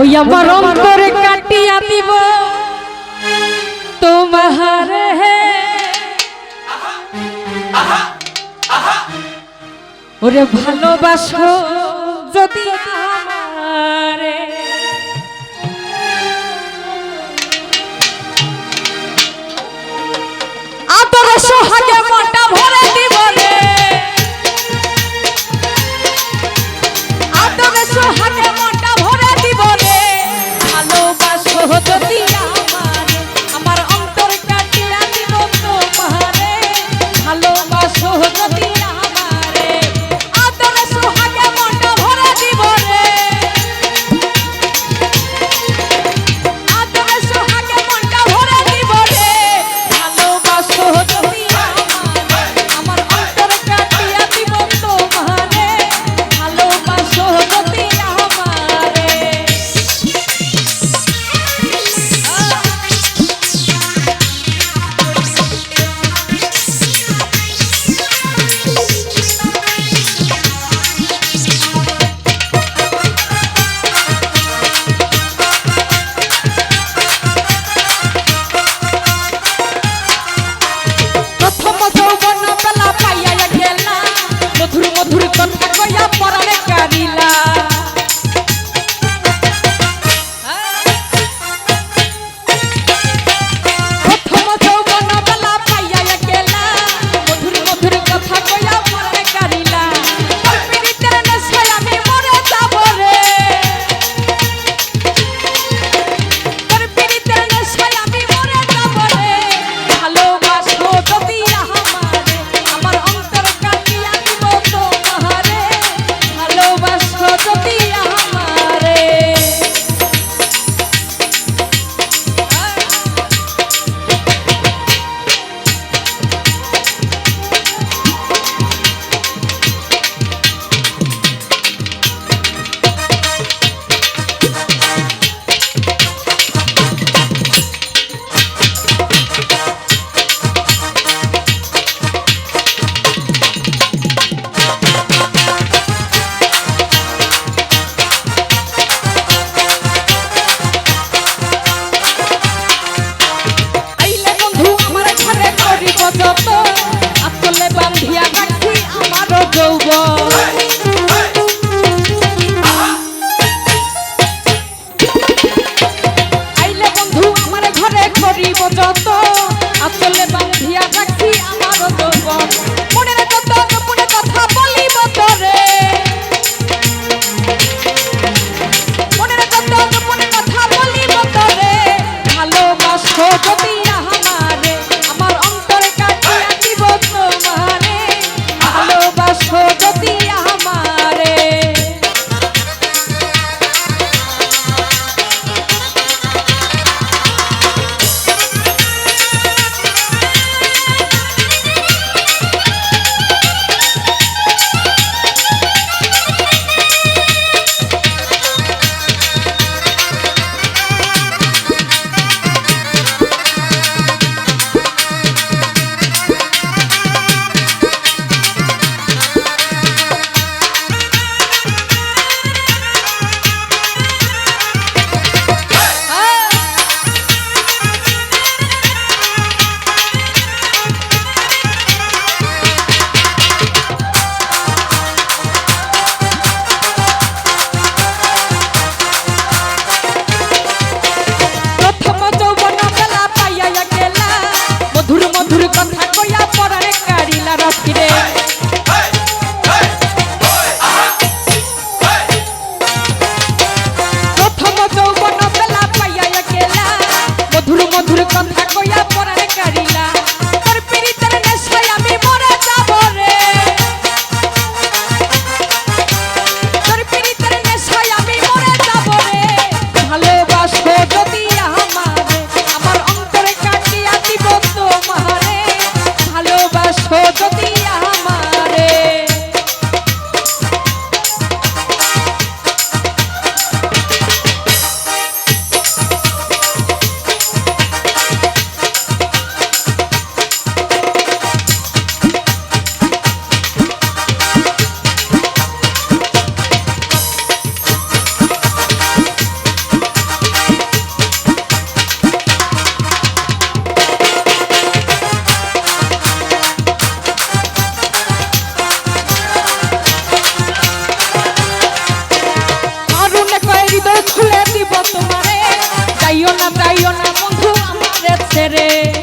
ওই আমার অন্তর কাটিয়া দিব। তোমার হে। ওরে ভালোবাসো যদি আমারে। আতর সোহাগে মনটা ভরে দিব রে। আতর সোহাগে come on রে।